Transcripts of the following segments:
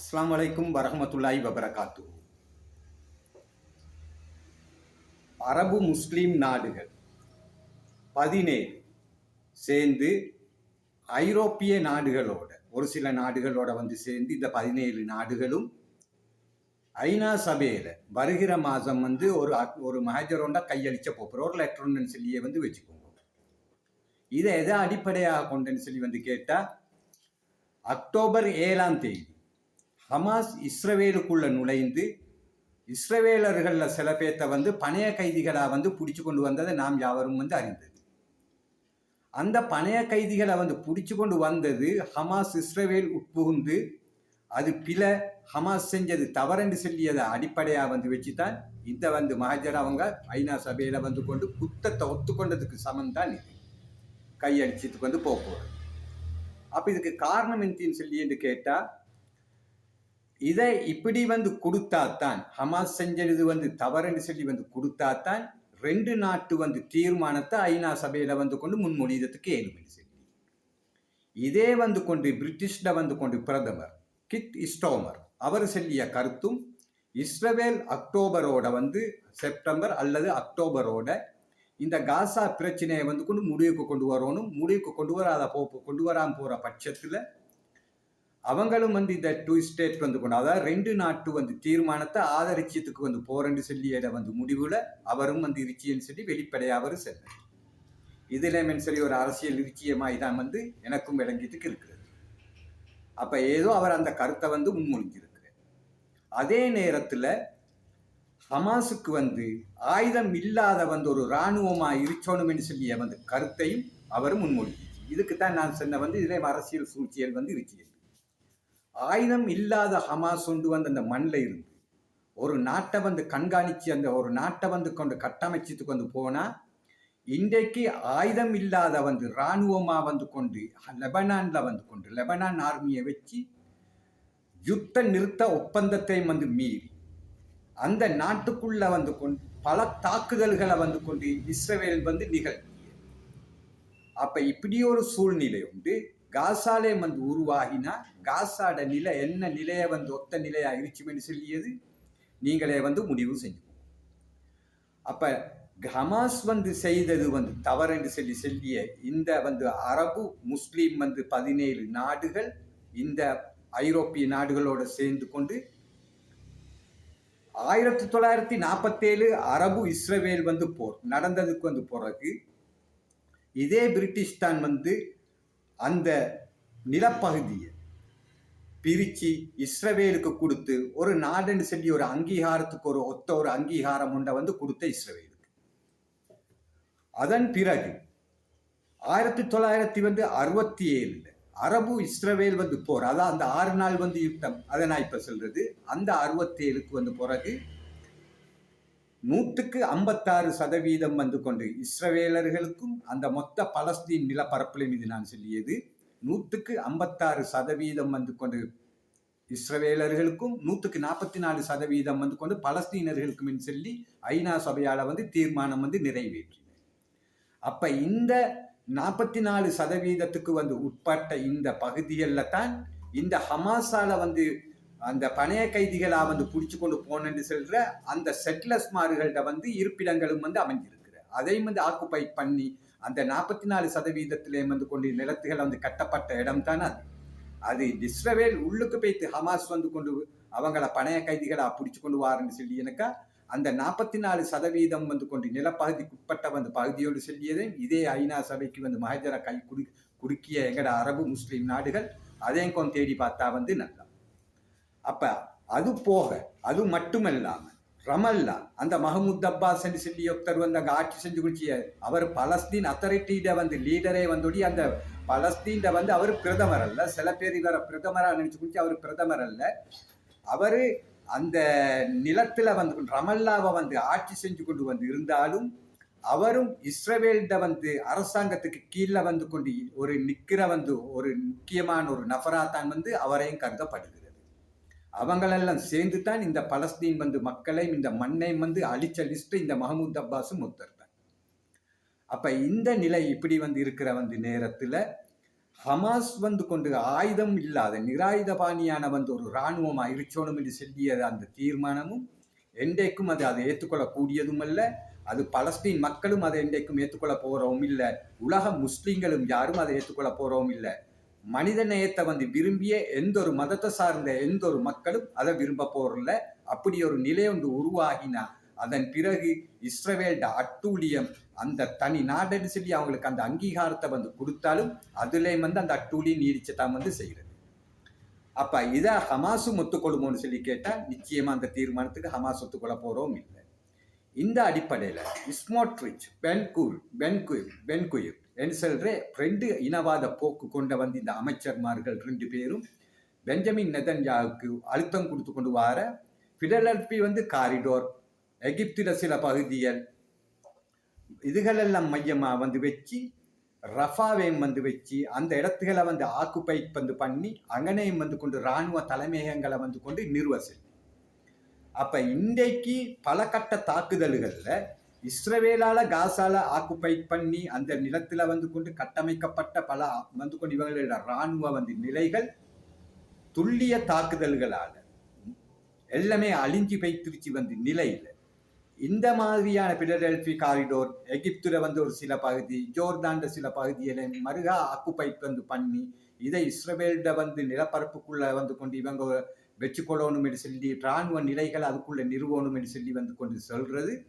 அஸ்லாம் வலைக்கும் வரஹமத்துல்லாஹி வபரகாத்து. அரபு முஸ்லீம் நாடுகள் பதினேழு சேர்ந்து ஐரோப்பிய நாடுகளோட ஒரு சில நாடுகளோட வந்து சேர்ந்து இந்த பதினேழு நாடுகளும் ஐநா சபையில் வருகிற மாதம் வந்து ஒரு அக்- ஒரு மகஜரோண்டா கையளிச்ச போகிறோம் ஒரு லெட்டர்னு சொல்லியே வந்து வச்சுக்கோங்க. இதை எதை அடிப்படையாக கொண்டுன்னு சொல்லி வந்து கேட்டால் அக்டோபர் ஏழாம் தேதி ஹமாஸ் இஸ்ரவேலுக்குள்ளே நுழைந்து இஸ்ரவேலர்களில் சில பேர்த்த வந்து பணைய கைதிகளாக வந்து பிடிச்சி கொண்டு வந்ததை நாம் யாவரும் வந்து அறிந்தது. அந்த பணைய கைதிகளை வந்து பிடிச்சி கொண்டு வந்தது ஹமாஸ் இஸ்ரவேல் உட்புகுந்து அது பில ஹமாஸ் செஞ்சது தவறென்று சொல்லியதை அடிப்படையாக வந்து வச்சு தான் இந்த வந்து மஹஜர் அவங்க ஐநா சபையில் வந்து கொண்டு குத்தத்தை ஒத்துக்கொண்டதுக்கு சமம் தான் இது. கையடிச்சதுக்கு வந்து போக போகிறது அப்போ இதுக்கு காரணம் என்னன்னு சொல்லி என்று கேட்டால் இதை இப்படி வந்து கொடுத்தாத்தான் ஹமாஸ் செஞ்சது வந்து தவறுன்னு சொல்லி வந்து கொடுத்தாத்தான் ரெண்டு நாட்டு வந்து தீர்மானத்தை ஐநா சபையில வந்து கொண்டு முன்மொழிதத்துக்கு ஏழுமணி சொல்லி. இதே வந்து கொண்டு பிரிட்டிஷ்ல வந்து கொண்டு பிரதமர் கிட் இஸ்டோமர் அவர் சொல்லிய கருத்தும் இஸ்ரவேல் அக்டோபரோட வந்து செப்டம்பர் அல்லது அக்டோபரோட இந்த காசா பிரச்சனையை வந்து கொண்டு முடிவுக்கு கொண்டு வரணும் முடிவுக்கு கொண்டு வராத போ கொண்டு வராமல் போகிற பட்சத்தில் அவங்களும் வந்து இந்த டூ ஸ்டேட் வந்து கொண்டு அதாவது ரெண்டு நாட்டு வந்து தீர்மானத்தை ஆதரிச்சதுக்கு வந்து போறேன்னு சொல்லி வந்து முடிவில் அவரும் வந்து இருச்சின்னு சொல்லி வெளிப்படையாக அவர் சென்றார் இதுல சொல்லி ஒரு அரசியல் இருச்சியமாய் தான் வந்து எனக்கும் விளங்கிட்டுக்கு இருக்கிறது. அப்போ ஏதோ அவர் அந்த கருத்தை வந்து முன்மொழிஞ்சிருக்கிறார். அதே நேரத்தில் ஹமாஸுக்கு வந்து ஆயுதம் இல்லாத வந்து ஒரு இராணுவமாக இருக்கணும்னு சொல்லிய வந்து கருத்தையும் அவர் முன்மொழிஞ்சிச்சு இதுக்கு தான் நான் சொன்ன வந்து இதில் அரசியல் சூழ்ச்சியல் வந்து இருச்சியல் ஆயுதம் இல்லாத ஹமாஸ் கொண்டு வந்து அந்த மண்ணில் இருந்து ஒரு நாட்டை வந்து கண்காணித்து அந்த ஒரு நாட்டை வந்து கொண்டு கட்டமைச்சிட்டு கொண்டு போனால் இன்றைக்கு ஆயுதம் இல்லாத வந்து இராணுவமாக வந்து கொண்டு லெபனானில் வந்து கொண்டு லெபனான் ஆர்மியை வச்சு யுத்த நிறுத்த ஒப்பந்தத்தை வந்து மீறி அந்த நாட்டுக்குள்ள வந்து கொண்டு பல தாக்குதல்களை வந்து கொண்டு இஸ்ரவேல் வந்து நிகழ்த்தியது. அப்ப இப்படி ஒரு சூழ்நிலை உண்டு. காசாலே வந்து உருவாகினா காசாட நிலை என்ன நிலையை வந்து ஒத்த நிலையாக இருச்சுமென்னு சொல்லியது நீங்களே வந்து முடிவு செஞ்சு அப்போ ஹமாஸ் வந்து செய்தது வந்து தவறுன்னு சொல்லி சொல்லிய இந்த வந்து அரபு முஸ்லீம் வந்து பதினேழு நாடுகள் இந்த ஐரோப்பிய நாடுகளோடு சேர்ந்து கொண்டு ஆயிரத்தி தொள்ளாயிரத்தி நாற்பத்தேழு அரபு இஸ்ரவேல் வந்து போர் நடந்ததுக்கு வந்து பிறகு இதே பிரிட்டிஷ் தான் வந்து அந்த நிலப்பகுதியை பிரித்து இஸ்ரவேலுக்கு கொடுத்து ஒரு நாடுன்னு சொல்லி ஒரு அங்கீகாரத்துக்கு ஒரு ஒத்த ஒரு அங்கீகாரம் உண்டை வந்து கொடுத்த இஸ்ரவேலுக்கு. அதன் பிறகு ஆயிரத்தி தொள்ளாயிரத்தி வந்து அறுபத்தி ஏழில் அரபு இஸ்ரவேல் வந்து போர் அதான் அந்த ஆறு நாள் வந்து யுத்தம். அதை நான் இப்போ சொல்றது. அந்த அறுபத்தி ஏழுக்கு வந்து பிறகு நூற்றுக்கு ஐம்பத்தாறு சதவீதம் வந்து கொண்டு இஸ்ரவேலர்களுக்கும் அந்த மொத்த பலஸ்தீன் நிலப்பரப்பிலும் இது நான் சொல்லியது. நூற்றுக்கு ஐம்பத்தாறு சதவீதம் வந்து கொண்டு இஸ்ரவேலர்களுக்கும் நூற்றுக்கு நாற்பத்தி நாலு சதவீதம் வந்து கொண்டு பலஸ்தீனர்களுக்கும் சொல்லி ஐநா சபையால் வந்து தீர்மானம் வந்து நிறைவேற்றின. அப்ப இந்த நாற்பத்தி நாலு சதவீதத்துக்கு வந்து உட்பட்ட இந்த பகுதிகளில் தான் இந்த ஹமாஸால வந்து அந்த பணைய கைதிகளாக வந்து பிடிச்சி கொண்டு போனேன்னு சொல்கிற அந்த செட்லஸ்மார்கள்ட்ட வந்து இருப்பிடங்களும் வந்து அமைஞ்சிருக்கிற அதையும் வந்து ஆக்குப்பை பண்ணி அந்த நாற்பத்தி நாலு சதவீதத்திலே வந்து கொண்டு நிலத்துகளை வந்து கட்டப்பட்ட இடம் தான் அது. அது இஸ்ரவேல் உள்ளுக்கு போய்த்து ஹமாஸ் வந்து கொண்டு அவங்கள பணைய கைதிகளாக பிடிச்சி கொண்டு வாருன்னு சொல்லி எனக்கா அந்த நாற்பத்தி நாலு சதவீதம் வந்து கொண்டு நிலப்பகுதிக்கு உட்பட்ட வந்து பகுதியோடு சொல்லியதை இதே ஐநா சபைக்கு வந்து மகஜர கை குடு குறுக்கிய எங்கட அரபு முஸ்லீம் நாடுகள் அதையும் கொஞ்சம் தேடி பார்த்தா வந்து நல்லா அப்ப அது போக அது மட்டுமல்லாம ரமல்லா அந்த மஹமூத் அப்பாஸ் என்று சொல்லி ஒருத்தர் வந்து அங்கே ஆட்சி செஞ்சு குடிச்சிய அவர் பலஸ்தீன் அத்தாரிட்டியிட வந்து லீடரே வந்தோடி அந்த பலஸ்தீன்ட வந்து அவர் பிரதமர் அல்ல. சில பேர் இவரை பிரதமராக நினைச்சு குடிச்சு அவர் பிரதமர் அல்ல. அவர் அந்த நிலத்தில் வந்து ரமல்லாவை வந்து ஆட்சி செஞ்சு கொண்டு வந்து இருந்தாலும் அவரும் இஸ்ரேவேல்ட வந்து அரசாங்கத்துக்கு கீழே வந்து கொண்டு ஒரு நிற்கிற வந்து ஒரு முக்கியமான ஒரு நபராக தான் வந்து அவரையும் கருதப்படுகிறது. அவங்களெல்லாம் சேர்ந்து தான் இந்த பலஸ்தீன் வந்து மக்களையும் இந்த மண்ணையும் வந்து அழிச்ச லிஸ்ட் இந்த மஹமூத் அப்பாஸும் ஒருத்தர் தான் இந்த நிலை இப்படி வந்து இருக்கிற வந்து நேரத்தில் ஹமாஸ் வந்து கொண்டு ஆயுதம் இல்லாத நிராயுதபாணியான வந்து ஒரு இராணுவமாக இருக்கணும் என்று சொல்லிய அந்த தீர்மானமும் என்றைக்கும் அது அதை ஏற்றுக்கொள்ளக்கூடியதும் அல்ல. அது பலஸ்தீன் மக்களும் அதை என்றைக்கும் ஏற்றுக்கொள்ள போகிறோம் இல்லை. உலக முஸ்லீம்களும் யாரும் அதை ஏற்றுக்கொள்ள போகிறோம் இல்லை. மனித நேயத்தை வந்து விரும்பிய எந்த ஒரு மதத்தை சார்ந்த எந்த ஒரு மக்களும் அதை விரும்ப போறதில்ல அப்படி ஒரு நிலை ஒன்று உருவாகினா அதன் பிறகு இஸ்ரவேல்ட அட்டூழியம் அந்த தனி நாடுன்னு சொல்லி அவங்களுக்கு அந்த அங்கீகாரத்தை வந்து கொடுத்தாலும் அதுலேயும் வந்து அந்த அட்டூழியம் நீடிச்சதான் வந்து செய்கிறது அப்போ இதை ஹமாஸும் ஒத்துக்கொள்ளுமோன்னு சொல்லி கேட்டால் நிச்சயமாக அந்த தீர்மானத்துக்கு ஹமாஸ் ஒத்துக்கொள்ள போகிறோம் இல்லை. இந்த அடிப்படையில் இஸ்மோட்ரிச் பென்கூர் பென்குயிர் பென்குயிர் என்று சொல்ற ரெண்டு இனவாத போக்கு கொண்ட வந்து இந்த அமைச்சர்மார்கள் ரெண்டு பேரும் பெஞ்சமின் நெதன்யாவுக்கு அழுத்தம் கொடுத்து கொண்டு வார பிடலல்பி வந்து காரிடோர் எகிப்தில சில பகுதிகள் இதுகளெல்லாம் மையமாக வந்து வச்சு ரஃபாவையும் வந்து வச்சு அந்த இடத்துகளை வந்து ஆக்குப்பை வந்து பண்ணி அங்கனையும் வந்து கொண்டு இராணுவ தலைமையகங்களை வந்து கொண்டு நிறுவ செல்லும் அப்போ இன்றைக்கு பல கட்ட தாக்குதல்களில் இஸ்ரவேலால காசால ஆக்குப்பை பண்ணி அந்த நிலத்துல வந்து கொண்டு கட்டமைக்கப்பட்ட பல வந்து கொண்டு இவங்களோட இராணுவ வந்து நிலைகள் துல்லிய தாக்குதல்களால எல்லாமே அழிஞ்சு வைத்திருச்சு வந்து நிலையில. இந்த மாதிரியான பிலடெல்பி காரிடோர் எகிப்துல வந்து ஒரு சில பகுதி ஜோர்தான்ல சில பகுதியில மருகா ஆக்குப்பை வந்து பண்ணி இதை இஸ்ரவேல்ட வந்து நிலப்பரப்புக்குள்ள வந்து கொண்டு இவங்க வச்சுக்கொள்ளணும் என்று சொல்லி இராணுவ நிலைகள் அதுக்குள்ள நிறுவணும் என்று சொல்லி வந்து கொண்டு சொல்றது.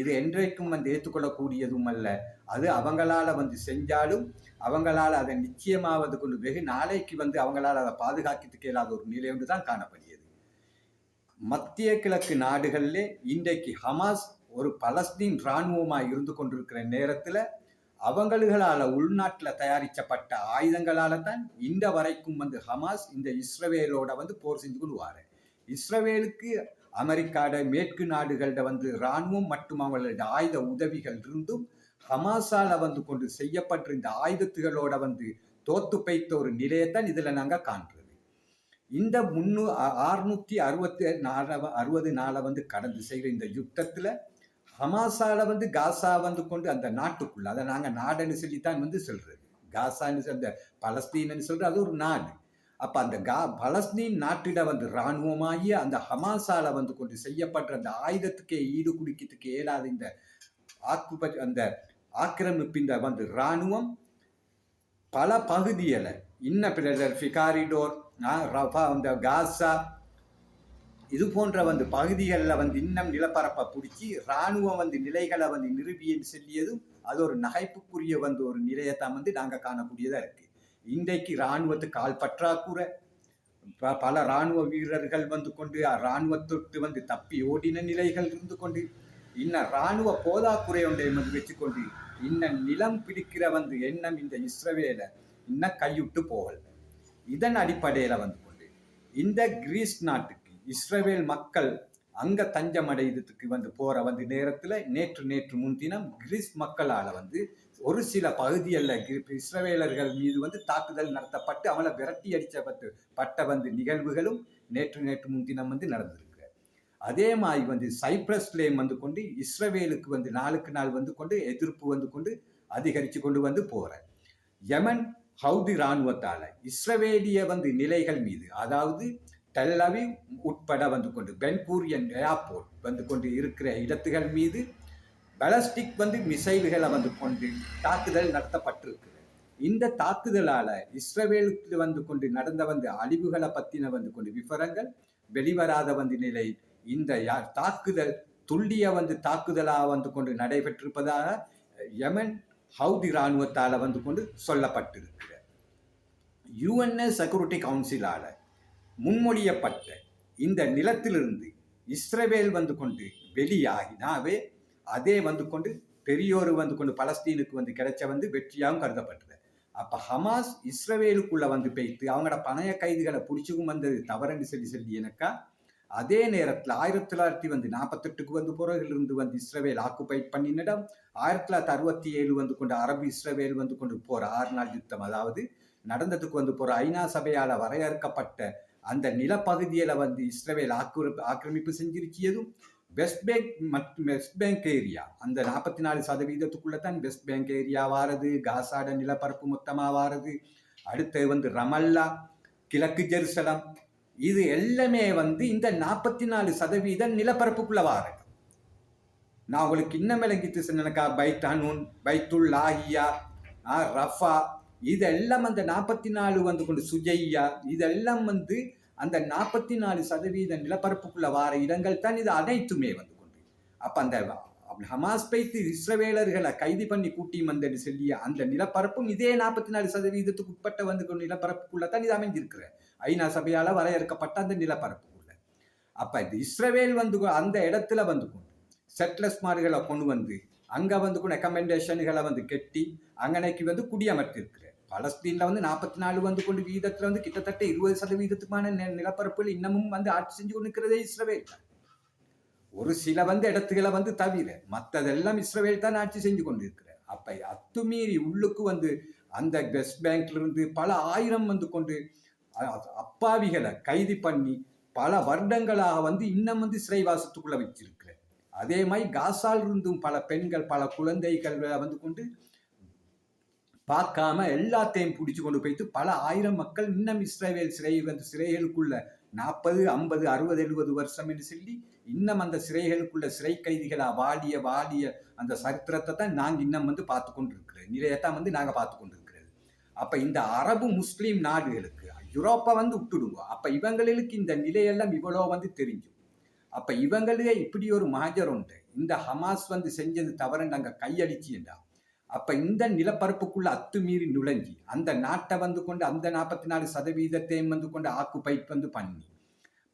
இது என்றைக்கும் வந்து ஏற்றுக்கொள்ளக்கூடியதும் அல்ல அது அவங்களால வந்து செஞ்சாலும் அவங்களால அதை நிச்சயமாவது கொண்டு வெகு நாளைக்கு வந்து அவங்களால அதை பாதுகாக்கிறதுக்கு இயலாத ஒரு நிலை ஒன்று தான் காணப்படுகிறது. மத்திய கிழக்கு நாடுகளிலே இன்றைக்கு ஹமாஸ் ஒரு பலஸ்தீன் இராணுவமாக இருந்து கொண்டிருக்கிற நேரத்தில் அவங்களால உள்நாட்டில் தயாரிக்கப்பட்ட ஆயுதங்களால தான் இந்த வரைக்கும் வந்து ஹமாஸ் இந்த இஸ்ரவேலோட வந்து போர் செஞ்சு கொண்டு வார. இஸ்ரவேலுக்கு அமெரிக்காட மேற்கு நாடுகளிட வந்து இராணுவம் மற்றும் அவங்களோட ஆயுத உதவிகள் இருந்தும் ஹமாஸால வந்து கொண்டு செய்யப்பட்ட இந்த ஆயுதத்துகளோட வந்து தோத்து பைத்த ஒரு நிலையத்தான் இதுல நாங்க காண்றது. இந்த முன்னூ அறுநூத்தி அறுபத்தி நால அறுபது நாளை வந்து கடந்து செய்கிற இந்த யுத்தத்துல ஹமாஸால வந்து காசா வந்து கொண்டு அந்த நாட்டுக்குள்ள அதை நாங்க நாடுன்னு சொல்லித்தான் வந்து சொல்றது. காசான்னு அந்த பலஸ்தீன்னு சொல்கிறது அது ஒரு நாடு. அப்ப அந்த கா பலஸ்தீன் நாட்டிட வந்து இராணுவமாகி அந்த ஹமாஸால வந்து கொண்டு செய்யப்பட்ட அந்த ஆயுதத்துக்கே ஈடு குடிக்கிறதுக்கு ஏடாது இந்த ஆக்குப அந்த ஆக்கிரமிப்பின் இந்த வந்து இராணுவம் பல பகுதியில் இன்ன பிறர் ஃபிகாரிடோர் ரஃபா அந்த காசா இது போன்ற வந்து பகுதிகளில் வந்து இன்னும் நிலப்பரப்பை பிடிச்சி இராணுவம் வந்து நிலைகளை வந்து நிரூபின்னு சொல்லியதும் அது ஒரு நகைப்புக்குரிய வந்து ஒரு நிலையத்தான் வந்து நாங்கள் காணக்கூடியதாக இருக்குது இன்றைக்கு இராணுவத்துக்கு ஆள் பற்றாக்குறை. ப- பல இராணுவ வீரர்கள் வந்து கொண்டு இராணுவத்தொட்டு வந்து தப்பி ஓடின நிலைகள் இருந்து கொண்டு இன்னும் இராணுவ போதாக்குறை ஒன்றை வந்து வச்சுக்கொண்டு இன்னும் நிலம் பிடிக்கிற வந்து எண்ணம் இந்த இஸ்ரவேலை இன்னும் கையுட்டு போகல. இதன் அடிப்படையில் வந்து கொண்டு இந்த கிரீஸ் நாட்டுக்கு இஸ்ரவேல் மக்கள் அங்க தஞ்சம் வந்து போற வந்து நேரத்துல நேற்று நேற்று முன்தினம் கிரீஸ் மக்களால வந்து ஒரு சில பகுதிகளில் இஸ்ரவேலர்கள் மீது வந்து தாக்குதல் நடத்தப்பட்டு அவளை விரட்டி பட்டு பட்ட வந்து நிகழ்வுகளும் நேற்று நேற்று முன்தினம் வந்து நடந்திருக்கு. அதே மாதிரி வந்து சைப்ரஸ்லேயும் வந்து கொண்டு இஸ்ரவேலுக்கு வந்து நாளுக்கு நாள் வந்து கொண்டு எதிர்ப்பு வந்து கொண்டு அதிகரித்து கொண்டு வந்து போற யமன் ஹவுதி இராணுவத்தால் இஸ்ரவேலிய வந்து நிலைகள் மீது அதாவது டெல்லவி உட்பட வந்து கொண்டு பென்கூரியன் ஏர்போர்ட் வந்து கொண்டு இருக்கிற இடத்துகள் மீது பலஸ்டிக் வந்து மிசைல்களை வந்து கொண்டு தாக்குதல் நடத்தப்பட்டிருக்கு. இந்த தாக்குதலால இஸ்ரேலுக்கு வந்து கொண்டு நடந்த வந்து அழிவுகளை பத்தின வந்து கொண்டு விவரங்கள் வெளிவராத வந்து நிலை இந்த யார் தாக்குதல் துல்லிய வந்து தாக்குதலாக வந்து கொண்டு நடைபெற்றிருப்பதாக யமன் ஹவுதி இராணுவத்தால் வந்து கொண்டு சொல்லப்பட்டிருக்கிறது யுஎன்ஏ செக்யூரிட்டி கவுன்சிலால் முன்மொழியப்பட்ட இந்த நிலத்திலிருந்து இஸ்ரவேல் வந்து கொண்டு வெளியாகினாவே அதே வந்து கொண்டு பெரியோர் வந்து கொண்டு பலஸ்தீனுக்கு வந்து கிடைச்ச வந்து வெற்றியாகவும் கருதப்பட்டது. அப்போ ஹமாஸ் இஸ்ரவேலுக்குள்ளே வந்து பெய்த்து அவங்களோட பணைய கைதிகளை பிடிச்சிக்கும் வந்தது தவறுன்னு சொல்லி சொல்லி எனக்கா அதே நேரத்தில் ஆயிரத்தி தொள்ளாயிரத்தி வந்து நாற்பத்தெட்டுக்கு வந்து பிறகிலிருந்து வந்து இஸ்ரவேல் ஆக்குபை பண்ணினிடம் ஆயிரத்தி தொள்ளாயிரத்தி அறுபத்தி ஏழு வந்து கொண்டு அரபு இஸ்ரவேல் வந்து கொண்டு போகிற ஆறு நாள் யுத்தம் அதாவது நடந்ததுக்கு வந்து போகிற ஐநா சபையால் வரையறுக்கப்பட்ட அந்த நிலப்பகுதியில் வந்து இஸ்ரவேல் ஆக்குர ஆக்கிரமிப்பு செஞ்சிருச்சியதும் வெஸ்ட் பேங்க் மற்றும் வெஸ்ட் பேங்க் ஏரியா அந்த நாற்பத்தி நாலு சதவீதத்துக்குள்ள தான் வெஸ்ட் பேங்க் ஏரியா வாரது காசாட நிலப்பரப்பு மொத்தமாக வாரது. அடுத்து வந்து ரமல்லா கிழக்கு ஜெருசலம். இது எல்லாமே வந்து இந்த நாற்பத்தி நாலு சதவீதம் நிலப்பரப்புக்குள்ள வாரது. நான் உங்களுக்கு இன்னும் விளங்கிட்டு சொன்னேனக்கா பைத் அனூன் பைத்துல் லாஹியா ஆ, ரஃபா. இதெல்லாம் அந்த நாற்பத்தி நாலு வந்து கொண்டு சுஜையா இதெல்லாம் வந்து அந்த நாற்பத்தி நாலு சதவீத நிலப்பரப்புக்குள்ள வார இடங்கள் தான் இது அனைத்துமே வந்து கொண்டு. அப்ப அந்த ஹமாஸ் பைத்து இஸ்ரவேலர்களை கைது பண்ணி கூட்டி வந்தன்னு சொல்லிய அந்த நிலப்பரப்பும் இதே நாற்பத்தி நாலு சதவீதத்துக்கு உட்பட்ட வந்து கொண்டு நிலப்பரப்புக்குள்ள தான் இது அமைஞ்சிருக்கிற ஐநா சபையால வரையறுக்கப்பட்ட அந்த நிலப்பரப்புக்குள்ள. அப்ப இது இஸ்ரவேல் வந்து அந்த இடத்துல வந்து கொண்டு செட்லஸ்மார்களை கொண்டு வந்து அங்க வந்து கூட ரெக்கமெண்டேஷன்களை வந்து கெட்டி அங்கனைக்கு வந்து குடியமர்த்திருக்கிற பலஸ்தீன்ல வந்து நாற்பத்தி நாலு வந்து கொண்டு வீதத்துல வந்து கிட்டத்தட்ட இருபது சதவீதத்துக்குமான நெ நிலப்பரப்புகள் இன்னமும் வந்து ஆட்சி செஞ்சு கொண்டு இருக்கிறதே இஸ்ரவேல் தான். ஒரு சில வந்து இடத்துகளை வந்து தவிர மற்றதெல்லாம் இஸ்ரவேல் தான் ஆட்சி செஞ்சு கொண்டு இருக்கிற அப்ப அத்துமீறி உள்ளுக்கு வந்து அந்த வெஸ்ட் பேங்க்ல இருந்து பல ஆயிரம் வந்து கொண்டு அப்பாவிகளை கைது பண்ணி பல வருடங்களாக வந்து இன்னும் வந்து சிறைவாசத்துக்குள்ள வச்சிருக்கிறேன் அதே மாதிரி காசால் இருந்தும் பல பெண்கள் பல குழந்தைகள் வந்து கொண்டு பார்க்காம எல்லாத்தையும் பிடிச்சு கொண்டு போயிட்டு பல ஆயிரம் மக்கள் இன்னும் இஸ்ரேவேல் சிறை வந்து சிறைகளுக்குள்ள நாற்பது ஐம்பது அறுபது எழுபது வருஷம் என்று சொல்லி இன்னும் அந்த சிறைகளுக்குள்ள சிறை கைதிகளா வாடிய வாடிய அந்த சரித்திரத்தை தான் நாங்கள் இன்னும் வந்து பார்த்து கொண்டிருக்கிறோம். நிறையத்தான் வந்து நாங்கள் பார்த்து கொண்டு இருக்கிறது இந்த அரபு முஸ்லீம் நாடுகளுக்கு யூரோப்பை வந்து விட்டுடுங்க. அப்போ இவங்களுக்கு இந்த நிலையெல்லாம் இவ்வளோ வந்து தெரிஞ்சும். அப்போ இவங்களே இப்படி ஒரு மாஜர் உண்டு. இந்த ஹமாஸ் வந்து செஞ்சது தவறு நாங்க கையடிச்சுண்டா அப்ப இந்த நிலப்பரப்புக்குள்ள அத்துமீறி நுழைஞ்சி அந்த நாட்டை வந்து கொண்டு அந்த நாற்பத்தி நாலு சதவீதத்தையும் வந்து கொண்டு ஆக்குபைட் வந்து பண்ணி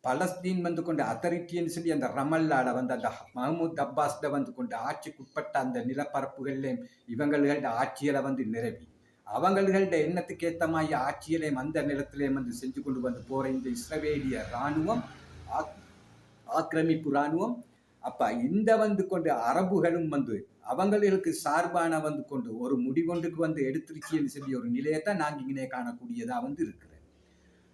பலஸ்தீன் வந்து கொண்டு அத்தாரிட்டின்னு சொல்லி அந்த ரமல்லால வந்து அந்த மஹமூத் அப்பாஸ்ட வந்து கொண்டு ஆட்சிக்குட்பட்ட அந்த நிலப்பரப்புகள்லையும் இவங்களோட ஆட்சிகளை வந்து நிரவி அவங்களோட எண்ணத்துக்கு ஏத்த மாதிரி ஆட்சியிலையும் அந்த நிலத்திலையும் வந்து செஞ்சு கொண்டு வந்து போற இந்த இஸ்ரவேலிய இராணுவம் ஆக்- ஆக்கிரமிப்பு இராணுவம். அப்ப இந்த வந்து கொண்டு அரபுகளும் வந்து அவங்களுக்கு சார்பான வந்து கொண்டு ஒரு முடிவொன்றுக்கு வந்து எடுத்துருச்சுன்னு சொல்லி ஒரு நிலையத்தான் நாங்கள் இங்கே காணக்கூடியதாக வந்து இருக்கிறேன்.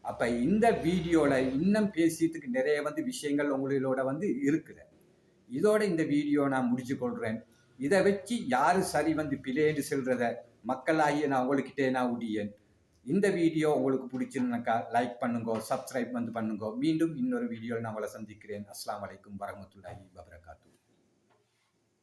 அப்போ இந்த வீடியோவில் இன்னும் பேசியதுக்கு நிறைய வந்து விஷயங்கள் உங்களோட வந்து இருக்குது. இதோட இந்த வீடியோ நான் முடிச்சு கொள்கிறேன் இதை வச்சு யார் சரி வந்து பிழைன்னு சொல்கிறத மக்களாகிய நான் உங்கள்கிட்டே நான் உடியேன். இந்த வீடியோ உங்களுக்கு பிடிச்சிருந்தாக்கா லைக் பண்ணுங்க சப்ஸ்கிரைப் வந்து பண்ணுங்க. மீண்டும் இன்னொரு வீடியோவில் நான் உங்களை சந்திக்கிறேன். அஸ்லாம் அலைக்கும் வரமத்துல்லாஹி வபரகாத்து